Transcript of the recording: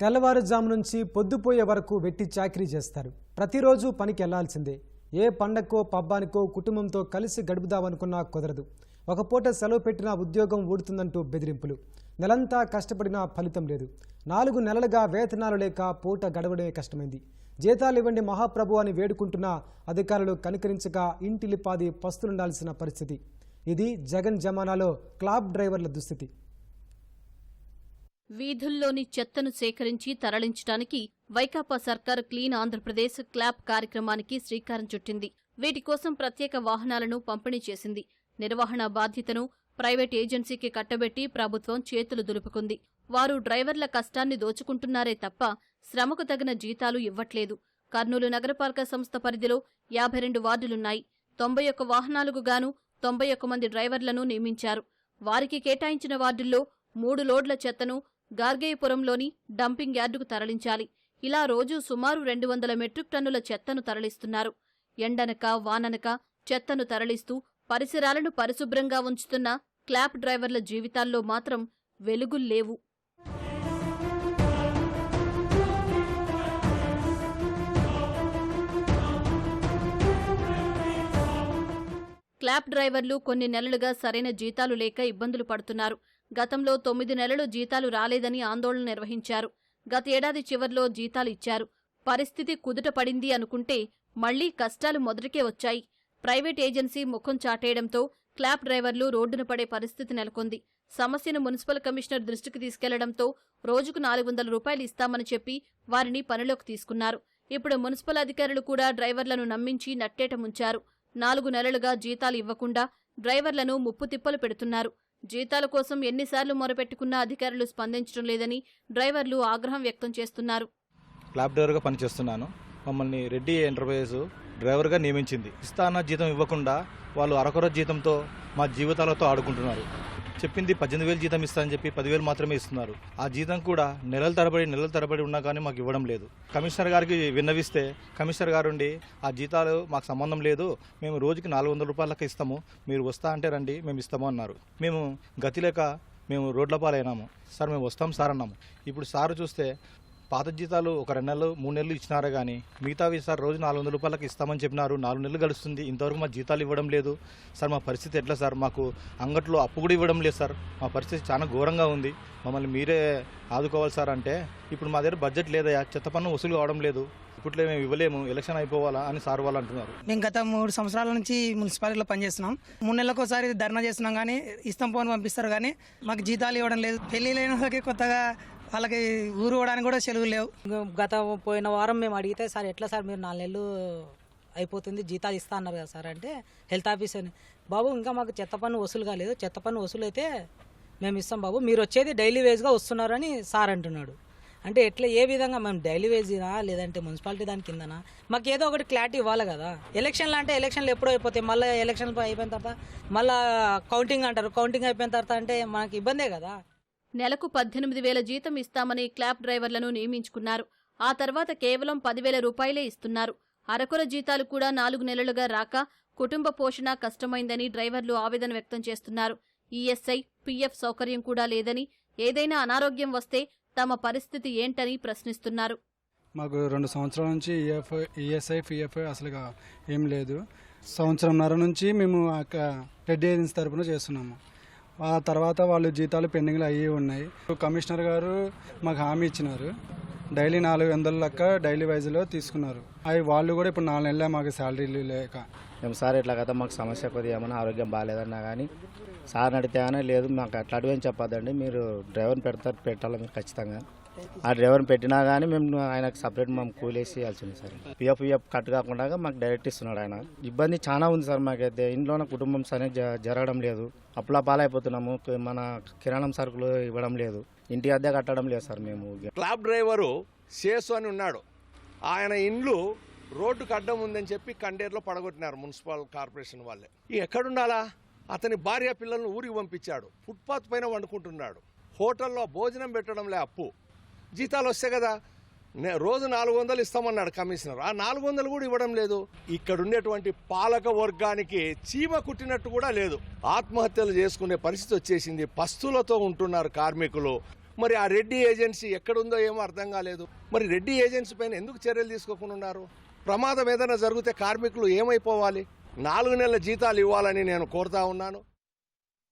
తెల్లవారుజాము నుంచి పొద్దుపోయే వరకు వెట్టి చాకరీ చేస్తారు. ప్రతిరోజు పనికి వెళ్ళాల్సిందే. ఏ పండక్కో పబ్బానికో కుటుంబంతో కలిసి గడుపుదామనుకున్నా కుదరదు. ఒక పూట సెలవు పెట్టినా ఉద్యోగం ఊడుతుందంటూ బెదిరింపులు. నెలంతా కష్టపడినా ఫలితం లేదు. నాలుగు నెలలుగా వేతనాలు లేక పూట గడవడమే కష్టమైంది. జీతాలు ఇవ్వండి మహాప్రభు అని వేడుకుంటున్న అధికారులు కనికరించక ఇంటిలిపాది పస్తులుండాల్సిన పరిస్థితి. ఇది జగన్ జమానాలో క్లాబ్ డ్రైవర్ల దుస్థితి. వీధుల్లోని చెత్తను సేకరించి తరలించడానికి వైకాపా సర్కార్ క్లీన్ ఆంధ్రప్రదేశ్ క్లాప్ కార్యక్రమానికి శ్రీకారం చుట్టింది. వీటి కోసం ప్రత్యేక వాహనాలను పంపిణీ చేసింది. నిర్వహణ బాధ్యతను ప్రైవేట్ ఏజెన్సీకి కట్టబెట్టి ప్రభుత్వం చేతులు దులుపుకుంది. వారు డ్రైవర్ల కష్టాన్ని దోచుకుంటున్నారే తప్ప శ్రమకు తగిన జీతాలు ఇవ్వట్లేదు. కర్నూలు నగరపాలక సంస్థ పరిధిలో యాభై రెండు వార్డులున్నాయి. తొంభై ఒక్క వాహనాలకు గాను తొంభై ఒక్క మంది డ్రైవర్లను నియమించారు. వారికి కేటాయించిన వార్డుల్లో మూడు లోడ్ల చెత్తను గార్గేయపురంలోని డంపింగ్ యార్డుకు తరలించాలి. ఇలా రోజు సుమారు రెండు వందల మెట్రిక్ టన్నుల చెత్తను తరలిస్తున్నారు. ఎండనక వాననక చెత్తను తరలిస్తూ పరిసరాలను పరిశుభ్రంగా ఉంచుతున్న క్లాప్ డ్రైవర్ల జీవితాల్లో మాత్రం వెలుగుల్లేవు క్లాప్ డ్రైవర్లు కొన్ని నెలలుగా సరైన జీతాలు లేక ఇబ్బందులు పడుతున్నారు. గతంలో తొమ్మిది నెలలు జీతాలు రాలేదని ఆందోళన నిర్వహించారు. గత ఏడాది చివర్లో జీతాలు ఇచ్చారు. పరిస్థితి కుదుట పడింది అనుకుంటే మళ్ళీ కష్టాలు మొదటికే వచ్చాయి. ప్రైవేట్ ఏజెన్సీ ముఖం చాటేయడంతో క్లాప్ డ్రైవర్లు రోడ్డున పడే పరిస్థితి నెలకొంది. సమస్యను మున్సిపల్ కమిషనర్ దృష్టికి తీసుకెళ్ళడంతో రోజుకు నాలుగు వందల రూపాయలు ఇస్తామని చెప్పి వారిని పనిలోకి తీసుకున్నారు. ఇప్పుడు మున్సిపల్ అధికారులు కూడా డ్రైవర్లను నమ్మించి నట్టేట ముంచారు. నాలుగు నెలలుగా జీతాలు ఇవ్వకుండా డ్రైవర్లను ముప్పు తిప్పలు పెడుతున్నారు. జీతాల కోసం ఎన్నిసార్లు మొరపెట్టుకున్నా అధికారులు స్పందించడం లేదని డ్రైవర్లు ఆగ్రహం వ్యక్తం చేస్తున్నారు. క్లాబ్ డ్రైవర్గా పనిచేస్తున్నాను. మమ్మల్ని రెడ్డి ఎంటర్ప్రైజెస్ డ్రైవర్గా నియమించింది. ఇస్తాన జీతం ఇవ్వకుండా వాళ్ళు అరకొర జీతంతో మా జీవితాలతో ఆడుకుంటున్నారు. చెప్పింది పద్దెనిమిది వేలు జీతం ఇస్తానని చెప్పి పదివేలు మాత్రమే ఇస్తున్నారు. ఆ జీతం కూడా నెలల తరబడి నెలల తరబడి ఉన్నా కానీ మాకు ఇవ్వడం లేదు. కమిషనర్ గారికి విన్నవిస్తే కమిషనర్ గారు ఉండి ఆ జీతాలు మాకు సంబంధం లేదు మేము రోజుకి నాలుగు వందల రూపాయలకి ఇస్తాము మీరు వస్తా అంటే రండి మేము ఇస్తాము అన్నారు. మేము గతి లేక మేము రోడ్ల పాలైనాము. సార్ మేము వస్తాం సార్ అన్నాము. ఇప్పుడు సార్ చూస్తే పాత జీతాలు ఒక రెండు నెలలు మూడు నెలలు ఇచ్చినారే కానీ మిగతావి సార్ రోజు నాలుగు వందల రూపాయలకి ఇస్తామని చెప్పినారు. నాలుగు నెలలు గడుస్తుంది. ఇంతవరకు మా జీతాలు ఇవ్వడం లేదు. సార్ మా పరిస్థితి ఎట్లా సార్? మాకు అంగట్లో అప్పు కూడా ఇవ్వడం లేదు సార్. మా పరిస్థితి చాలా ఘోరంగా ఉంది. మమ్మల్ని మీరే ఆదుకోవాలి సార్ అంటే ఇప్పుడు మా దగ్గర బడ్జెట్ లేదయా చెత్త పన్ను వసూలు కావడం లేదు. ఇప్పట్లో మేము ఇవ్వలేము. ఎలక్షన్ అయిపోవాలా అని సార్ వాళ్ళు అంటున్నారు. మేము గత మూడు సంవత్సరాల నుంచి మున్సిపాలిటీలో పనిచేస్తున్నాం. మూడు నెలలకు ఒకసారి ధర్నా చేస్తున్నాం కానీ ఇస్తాం పోని పంపిస్తారు కానీ మాకు జీతాలు ఇవ్వడం లేదు. పెళ్ళి లేని వాళ్ళకి కొత్తగా వాళ్ళకి ఊరు పోవడానికి కూడా సెలవులు లేవు. గత పోయిన వారం మేము అడిగితే సార్ ఎట్లా సార్ మీరు నాలుగు నెలలు అయిపోతుంది జీతాలు ఇస్తా అన్నారు కదా సార్ అంటే హెల్త్ ఆఫీస్ అని. బాబు ఇంకా మాకు చెత్త పన్ను వసూలు కాలేదు చెత్త పన్ను వసూలు అయితే మేము ఇస్తాం బాబు మీరు వచ్చేది డైలీ వేజ్గా వస్తున్నారని సార్ అంటున్నాడు. అంటే ఎట్లా ఏ విధంగా మేము డైలీ వేజ్నా లేదంటే మున్సిపాలిటీ దాని కిందనా? మాకు ఏదో ఒకటి క్లారిటీ ఇవ్వాలి కదా. ఎలక్షన్లు అంటే ఎలక్షన్లు ఎప్పుడో అయిపోతాయి మళ్ళీ ఎలక్షన్లు అయిపోయిన తర్వాత మళ్ళీ కౌంటింగ్ అంటారు. కౌంటింగ్ అయిపోయిన తర్వాత అంటే మనకి ఇబ్బందే కదా. నెలకు పద్దెనిమిది వేల జీతం ఇస్తామని క్లాప్ డ్రైవర్లను నియమించుకున్నారు. ఆ తర్వాత కేవలం పదివేల రూపాయలే ఇస్తున్నారు. అరకొర జీతాలు కూడా నాలుగు నెలలుగా రాక కుటుంబ పోషణ కష్టమైందని డ్రైవర్లు ఆవేదన వ్యక్తం చేస్తున్నారు. ఈఎస్ఐ పీఎఫ్ సౌకర్యం కూడా లేదని ఏదైనా అనారోగ్యం వస్తే తమ పరిస్థితి ఏంటని ప్రశ్నిస్తున్నారు. మాకు రెండు సంవత్సరాల నుంచి ఈఎఫ్ ఈఎస్ఐ పిఎఫ్ అసలుగా ఏం లేదు. సంవత్సరంన్నర నుంచి మేము రెడ్డి ఏజెన్సీ తరఫున చేస్తున్నాము. ఆ తర్వాత వాళ్ళు జీతాలు పెండింగ్లు అయ్యి ఉన్నాయి. కమిషనర్ గారు మాకు హామీ ఇచ్చినారు. డైలీ నాలుగు వందల లెక్క డైలీ వైజ్లో తీసుకున్నారు. అవి వాళ్ళు కూడా ఇప్పుడు నాలుగు నెలలే మాకు శాలరీలు లేక. మేము సార్ ఇట్లా కదా మాకు సమస్య కొద్దిగా ఏమైనా ఆరోగ్యం బాగాలేదన్నా కానీ సార్ అడిగితే కానీ లేదు మాకు అట్లాంటివి ఏం చెప్పదండి మీరు డ్రైవర్ పెడతారు పెట్టాలి మీరు ఖచ్చితంగా. ఆ డ్రైవర్ని పెట్టినా కానీ మేము ఆయనకు సపరేట్ మేము కూలేసి ఇవ్వాల్సింది సార్. పిఎఫ్ పిఎఫ్ కట్ కాకుండా మాకు డైరెక్ట్ ఇస్తున్నాడు ఆయన. ఇబ్బంది చాలా ఉంది సార్ మాకైతే. ఇంట్లోనే కుటుంబం సరే జ- జరగడం లేదు. అప్పుల పాలైపోతున్నాము. మన కిరాణం సరుకులు ఇవ్వడం లేదు. ఇంటి అద్దె కట్టడం లేదు సార్ మేము. క్లాబ్ డ్రైవరు శేసు అని ఉన్నాడు. ఆయన ఇండ్లు రోడ్డు కడ్డం ఉందని చెప్పి కండేరులో పడగొట్టినారు మున్సిపల్ కార్పొరేషన్ వాళ్ళే. ఈ ఎక్కడుండాలా? అతని భార్య పిల్లలను ఊరికి పంపించాడు. ఫుట్పాత్ పైన వండుకుంటున్నాడు. హోటల్లో భోజనం పెట్టడంలే అప్పు. జీతాలు వస్తాయి కదా. నే- రోజు నాలుగు వందలు ఇస్తామన్నాడు కమిషనర్. ఆ నాలుగు వందలు కూడా ఇవ్వడం లేదు. ఇక్కడ ఉండేటువంటి పాలక వర్గానికి చీమ కుట్టినట్టు కూడా లేదు. ఆత్మహత్యలు చేసుకునే పరిస్థితి వచ్చేసింది. పస్తులతో ఉంటున్నారు కార్మికులు. మరి ఆ రెడ్డి ఏజెన్సీ ఎక్కడుందో ఏమో అర్థం కాలేదు. మరి రెడ్డి ఏజెన్సీ పైన ఎందుకు చర్యలు తీసుకోకుండా ఉన్నారు? ప్రమాదం ఏదైనా జరిగితే కార్మికులు ఏమైపోవాలి? నాలుగు నెలల జీతాలు ఇవ్వాలని నేను కోరుతా ఉన్నాను.